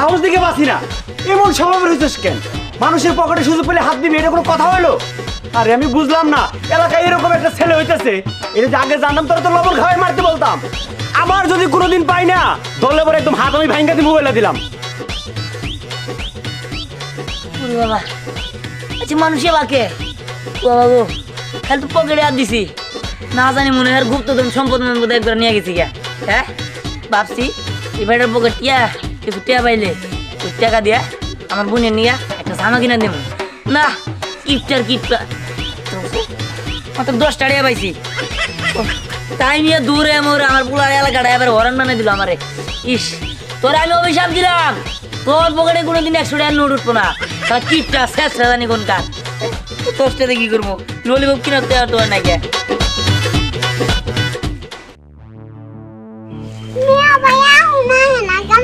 সাহস দিকে পাচ্ছি না। এমন স্বভাবের হয়েছিস কেন? মানুষের পকেটে সুযোগ পেলে হাত দিবি, এটা কোনো কথা হলো আরে আমি বুঝলাম না, এলাকায় এরকম একটা ছেলে হইতেছে। এটা যে আগে জানতাম তোরা তো লবণ খাওয়াই মারতে বলতাম। আবার যদি কোনোদিন পাই না, দলে পরে একদম হাত আমি ভাঙ্গা দিয়ে মোবাইলে দিলাম। ওরে বাবা আচ্ছা মানুষ তো পকেটে হাত দিছি। না জানি মনে হয় গুপ্তধন সম্পদ একবার নিয়ে গেছি গা হ্যাঁ ভাবছি এবারের পকেট টিয়া কিছু টিয়া পাইলে ওই টাকা দিয়া আমার বোনের নিয়ে একটা জামা কিনে দেব। না কিপটার কিপটা মাত্র দশ টাকা পাইছি। তাই নিয়ে দূরে মোর আমার পুরো এলাকাটা এবার হরান বানিয়ে দিল আমারে। ইস, তোরা আমি অভিশাপ দিলাম। তোর পকেটে কোনোদিন একশো টাকা নোট উঠবো না। তার কিপটা শেষ জানি কোন কাজ তোর সাথে কি করব? ললিপপ কিনা দেওয়া তো না কে?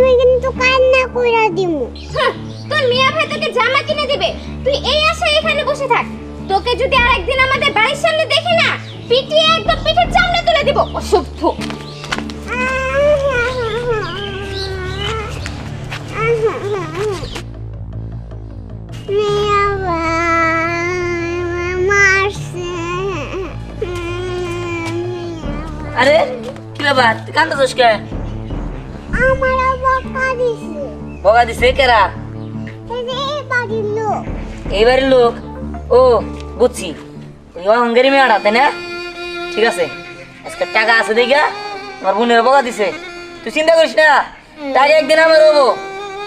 আমি কিন্তু কান্না কইরা দিব হাহ, তোর মিয়া ভাই তোকে জামা কিনে দিবে। তুই এই আশায় এখানে বসে থাক। তোকে যদি আরেকদিন আমাদের বাড়ির সামনে দেখি না পিটিয়ে একদম পিঠের চামড়া তুলে দিব অসভ্য। আরে কি ব্যাপার? তুই কান্দছিস কে বগা দিছে কেরা এই যে এই বাড়ির লোক এইবারের লোক ও বুঝছি ওই অহংকারী মেয়েটা তাই না ঠিক আছে আজকে টাকা আছে দেখা আমার বোনের বগা দিছে তুই চিন্তা করিস না টাকা একদিন আমার হব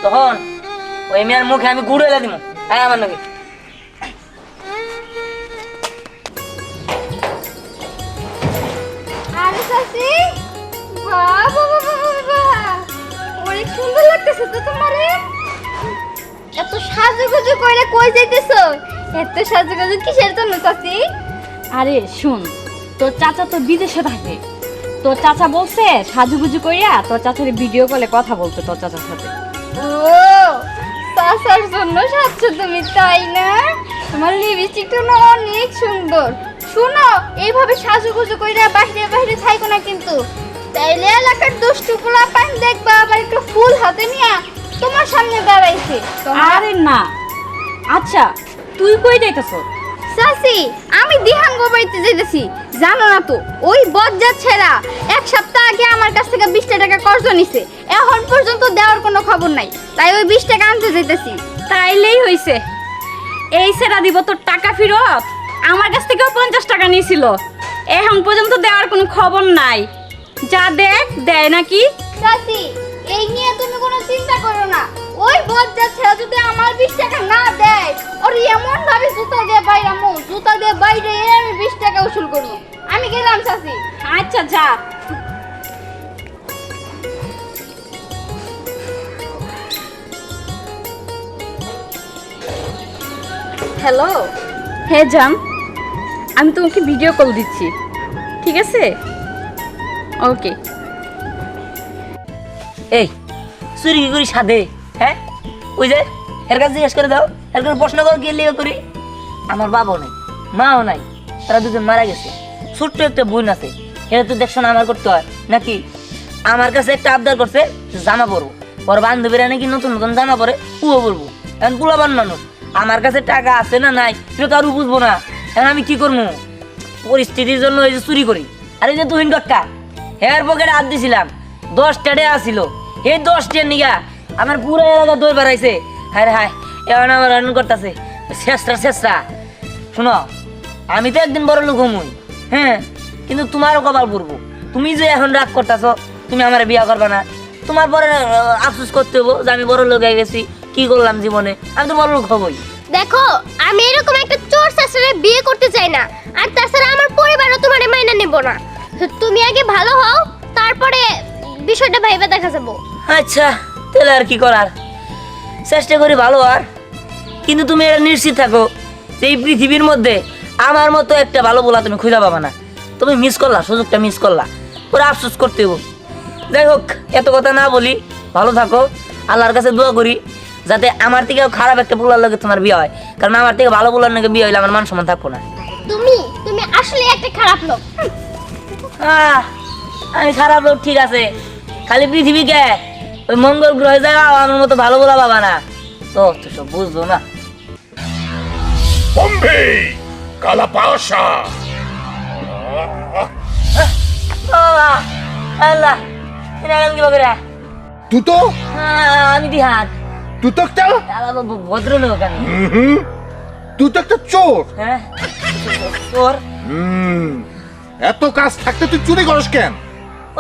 তখন ওই মেয়ের মুখে আমি গুড় এলা দিব হ্যাঁ আমার নাকি আরে সুন্দর লাগতেছে তো তোমারে? এত সাজুগুজু কইরা কই যাইতেছো? এত সাজুগুজু কিসের জন্য সাসি আরে শুন তোর চাচা তো বিদেশে থাকে। তোর চাচা বলছে সাজুগুজু কইরা তোর চাচার ভিডিও কলে কথা বলতে তোর চাচার সাথে। ও সাসার জন্য সাজছো তুমি তাই না? তোমার লিপস্টিকটা না অনেক সুন্দর। শুনো এইভাবে সাজুগুজু কইরা বাইরে বাইরে থাইকো না কিন্তু। তাইলে এলাকার দুষ্টু পোলা পান দেখবা আবার একটু ফুল হাতে নিয়া তোমার সামনে দাঁড়াইছে। আরে না। আচ্ছা তুই কই যাইতেছ? সাসি আমি দিহাঙ্গ বাড়িতে যেতেছি জানো না তো ওই বজ্জাত ছেড়া এক সপ্তাহ আগে আমার কাছ থেকে বিশটা টাকা কর্জ নিছে। এখন পর্যন্ত দেওয়ার কোনো খবর নাই তাই ওই বিশ টাকা আনতে যেতেছি তাইলেই হইছে। এই সেরা দিব তোর টাকা ফেরত? আমার কাছ থেকেও পঞ্চাশ টাকা নিয়েছিল। এখন পর্যন্ত দেওয়ার কোনো খবর নাই। যা দেখ দেয় নাকি? সাসি এই নিয়ে তুমি কোনো চিন্তা করো না। ওই বজ্জাত ছেলে যদি আমার বিশ টাকা না দেয় ওর এমন ভাবে জুতা দিয়ে বাইরে আমু জুতা দিয়ে বাইরে আমি বিশ টাকা উসুল করব। আমি গেলাম সাসি আচ্ছা যা। হ্যালো। হ্যাঁ জান আমি তোমাকে ভিডিও কল দিচ্ছি। ঠিক আছে? ওকে এই, চুরি কি করি সাধে হ্যাঁ? ওই যে এর কাছে জিজ্ঞেস করে দাও এর কাছে প্রশ্ন করো করি? আমার বাবাও মাও নাই, তারা দুজন মারা গেছে। ছোট্ট একটা বোন আছে এটা তো দেখছ না আমার করতে হয়। নাকি আমার কাছে একটা আবদার করছে জামা পরবো। ওর বান্ধবীরা নাকি নতুন নতুন জামা পরে উও পরবো। এখন পুলাবান মানুষ, আমার কাছে টাকা আছে না নাই এটা তো আরও বুঝব না। এখন আমি কি করব? পরিস্থিতির জন্য এই যে চুরি করি। আর যে তুহিন কাকা হেয়ার পকেটে হাত দিছিলাম। দশ ডে আসিল এই দশটার নিগা আমার পুরো এলাকা দই বেড়াইছে। হায় হায় এখন আমার রান করতেছে। শেষরা শেষরা। শোনো, আমি তো একদিন বড় লোক হমুই। হ্যাঁ কিন্তু তোমারও কপাল পড়ব তুমি যে এখন রাগ করতেছ, তুমি আমার বিয়া করবে না। তোমার পরে আফসোস করতে হব যে আমি বড় লোক হয়ে গেছি। কি করলাম জীবনে? আমি তো বড় লোক হবই। দেখো, আমি এরকম একটা চোর শাশুড়ে বিয়ে করতে চাই না। তুমি আগে ভালো হও তারপরে বিষয়টা ভাইবা দেখা যাব। আচ্ছা তাহলে আর কি করার? চেষ্টা করি ভালো আর কিন্তু তুমি এটা নিশ্চিত থাকো যে এই পৃথিবীর মধ্যে আমার মতো একটা ভালো বলা তুমি খুঁজে পাবা না। তুমি মিস করলা সুযোগটা মিস করলা। ওরা আফসোস করতে হব যাই হোক এত কথা না বলি ভালো থাকো। আল্লাহর কাছে দোয়া করি যাতে আমার থেকেও খারাপ একটা পোলার লাগে তোমার বিয়ে হয়। কারণ আমার থেকে ভালো পোলার নাকি বিয়ে হইলে আমার মান সম্মান থাকব না। তুমি তুমি আসলে একটা খারাপ লোক। আমি খারাপ লোক ঠিক আছে। খালি পৃথিবীকে ওই মঙ্গল গ্রহে যাও আমার মতো ভালো বলা বাবা না। তো তো সব বুঝব না। বম্বে আল্লাহ কীভাবে রে? তু তো আহ, আমি দিহান তু তো একটা ভদ্রলোক আমি। তু তো একটা চোর। হ্যাঁ হুম। এত কাজ থাকতে তুই চুরি করস কেন?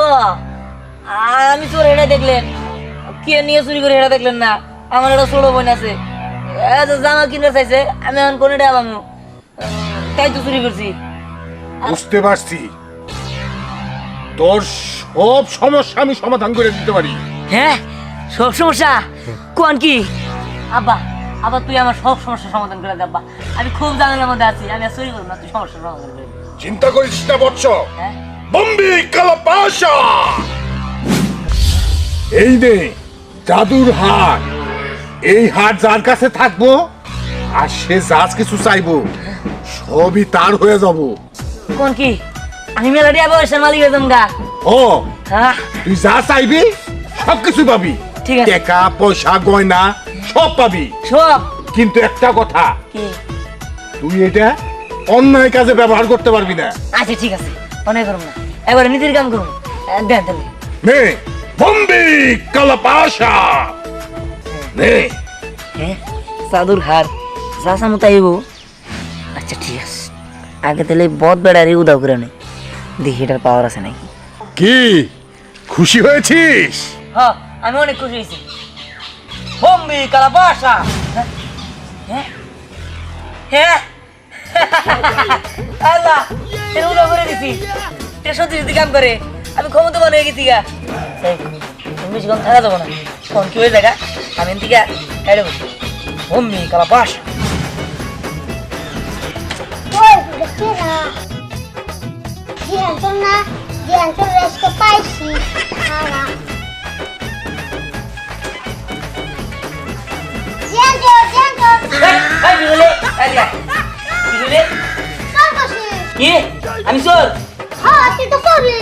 ও আমি চোর এটা দেখলেন। কে নিয়ে চুরি করে এটা দেখলেন না। আমার একটা ছোট বোন আছে। জামা কিনে চাইছে আমি এখন কোন এটা পাবো তাই তো চুরি করছি। বুঝতে পারছি। তোর সব সমস্যা আমি সমাধান করে দিতে পারি। হ্যাঁ সব সমস্যা? কোন কি? আব্বা আবার তুই আমার সব সমস্যার সমাধান করে দে আব্বা। আমি খুব জানানোর মধ্যে আছি আমি আর চুরি করব না তুই সমস্যার সমাধান করে। চিন্তা করিস না বৎস। বম্বি বম্বে কালাপাশা। এই নে জাদুর হাট এই হাট যার কাছে থাকব আর সে যাজ কিছু চাইব সবই তার হয়ে যাব। কোন কি? আমি মেলাডিয়া বয়সের মালিক হয়ে গা। ও হ্যাঁ। তুই যা চাইবি সব কিছু পাবি। ঠিক আছে। টাকা পয়সা গয়না সব পাবি। সব? কিন্তু একটা কথা। কি? তুই এটা অন্যায় কাজে ব্যবহার করতে পারবি না। আচ্ছা ঠিক আছে। অনেক করুন না। এবারে নীতির কাম করুন দেন তাহলে। নে বম্বে কালাপাশা। নে। হ্যাঁ সাধুর হার। মতো আইব আচ্ছা ঠিক আছে। আগে তাহলে বদ বেড়ারি উদাও করে নে। দেখি এটার পাওয়ার আছে নাকি। কি? খুশি হয়েছিস? হ্যাঁ আমি অনেক খুশি হয়েছি। বম্বে কালাবাসা হ্যাঁ হ্যাঁ। আল্লাহ এর উদাও করে দিছি। এটা সত্যি সত্যি কাম করে। আমি ক্ষমতা হয়ে গেছি গা। তুমি বেশিক্ষণ থাকা যাব না। কোন কি হয়ে জায়গা আমি বসি। না। জ্ঞান তো না। জ্ঞান তো রেস্টে পাইছি আমি চোর হ্যাঁ তুই তো করলি।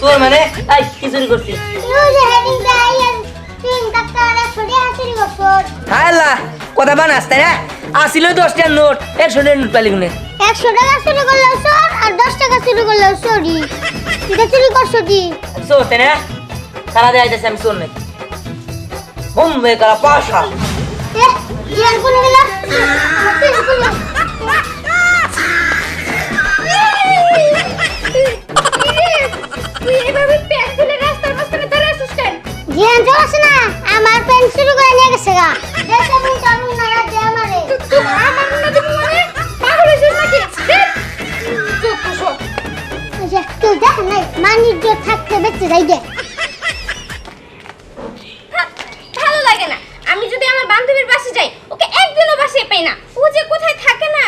চোর মানে? এই কি চুরি করছি তুই যে হেডিং দেয় তিন টাকা ছড়ি হাসিরি বছর আল্লাহ কথা বানাস তাই না আসিল দশটার নোট একশো টাকার নোট পালি গুনে একশো টাকা চুরি করলেও চোর আর দশ টাকা চুরি করলেও চোরি এটা চুরি করছ কি চোর তাই না? সারা দেয় আমি চোর নাকি? বোম্বে কারা পাশা। এ কোনে গেল তুই এভাবে প্যান্ট খুলে রাস্তার মাঝখানে দাঁড়িয়ে আছিস কেন? জ্ঞান চলছে না আমার পেন শুরু করে নিয়ে গেছে গা। দেশে মুখ জানুন না রাজ্যে আমারে আমার মনে দেবো মানে পাগল হয়েছিস নাকি? চুপ তো তুই দেখ নাই মানিজ্য থাকতে বেঁচে যাই দে ভালো লাগে না। আমি যদি আমার বান্ধবীর বাসে যাই ওকে একদিনও বাসে পাই না। ও যে কোথায় থাকে না।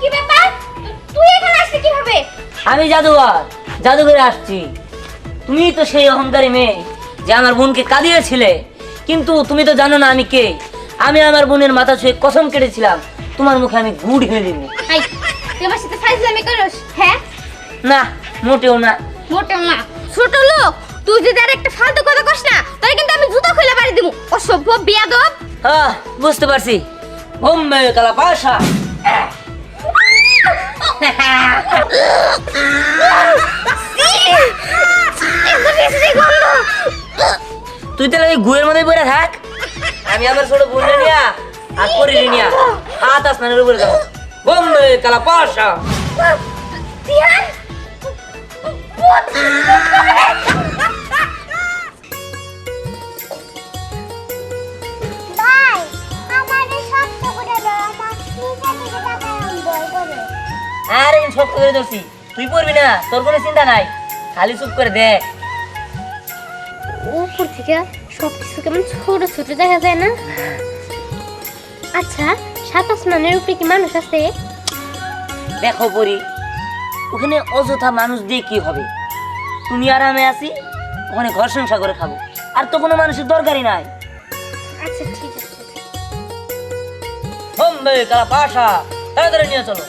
কি ব্যাপার? তুই এখানে আসলি কীভাবে? আমি জাদুঘর জাদুঘরে আসছি। তুমি তো সেই অহংকারী মেয়ে যে আমার বোনকে কাঁদিয়েছিলে। কিন্তু তুমি তো জানো না আমি কে। আমি আমার বোনের মাথা ছুঁয়ে কসম কেটেছিলাম। তোমার মুখে আমি গুড় ঢেলে দিব। আই তুই সাথে ফাইজলামি করিস হ্যাঁ? না মোটেও না। মোটেও না। ছোট লোক তুই যদি আর একটা ফালতু কথা কস না তাহলে কিন্তু আমি জুতো খুলে বাড়ি দিব। অসভ্য বিয়াদব। হ্যাঁ বুঝতে পারছি। বোম্বে কালা পাশা তুই তাহলে ওই গুয়ের মধ্যে পড়ে থাক। আমি আমার ছোট বোন নিয়া আর করে নিয়া হাত আসমানের উপরে দাও বোম্বে কালা পাশা। আরে আমি শক্ত করে ধরছি। তুই পড়বি না তোর কোনো চিন্তা নাই। খালি চুপ করে দেখ উপর থেকে সব কিছু কেমন ছোট ছোট দেখা যায় না? আচ্ছা সাত আসমানের উপরে কি মানুষ আছে? দেখো পরি ওখানে অযথা মানুষ দিয়ে কি হবে? তুমি আরামে আছি ওখানে ঘর সংসার করে খাব। আর তো কোনো মানুষের দরকারই নাই। আচ্ছা ঠিক আছে। হোম কালা পাশা তাড়াতাড়ি নিয়ে চলো।